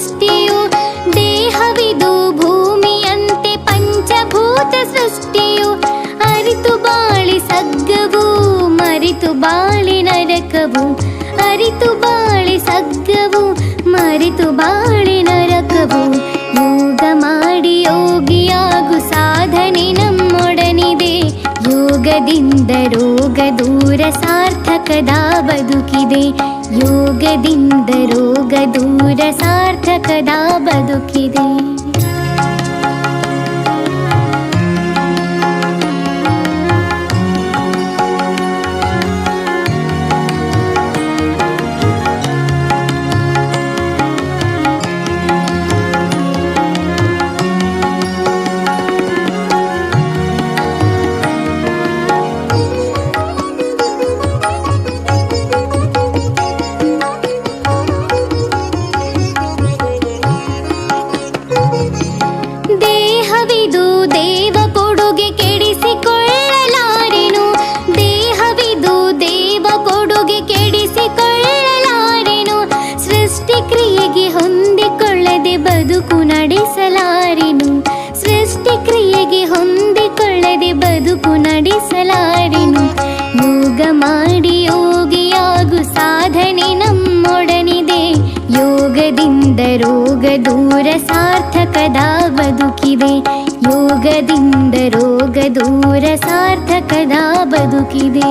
ಸೃಷ್ಟಿಯು ದೇಹವಿದು ಭೂಮಿಯಂತೆ ಪಂಚಭೂತ ಸೃಷ್ಟಿಯು. ಅರಿತು ಬಾಳಿ ಸಗ್ಗವು, ಮರಿತು ಬಾಳಿ ನರಕವು. ಅರಿತು ಬಾಳಿ ಸಗ್ಗವು, ಮರಿತು ಬಾಳಿ ನರಕವು. ಯೋಗ ಮಾಡಿ ಯೋಗಿಯಾಗು ಸಾಧನೆ ನಮ್ಮೊಡನಿದೆ. ಯೋಗದಿಂದ ರೋಗ ದೂರ ಸಾರ್ಥಕದ ಬದುಕಿದೆ. ಯೋಗದಿಂದ ರೋಗ ದೂರ ಸಾರ್ಥಕದ ಬದುಕಿದೆ. ಬದುಕು ನಡೆಸಲಾರೆನು. ಸೃಷ್ಟಿ ಕ್ರಿಯೆಗೆ ಹೊಂದಿಕೊಳ್ಳದೆ ಬದುಕು ನಡೆಸಲಾರೆನು. ಯೋಗ ಮಾಡಿ ಯೋಗಿಯಾಗು ಸಾಧನೆ ನಮ್ಮೊಡನಿದೆ. ಯೋಗದಿಂದ ರೋಗ ದೂರ ಸಾರ್ಥಕದ ಬದುಕಿದೆ. ಯೋಗದಿಂದ ರೋಗ ದೂರ ಸಾರ್ಥಕದ ಬದುಕಿದೆ.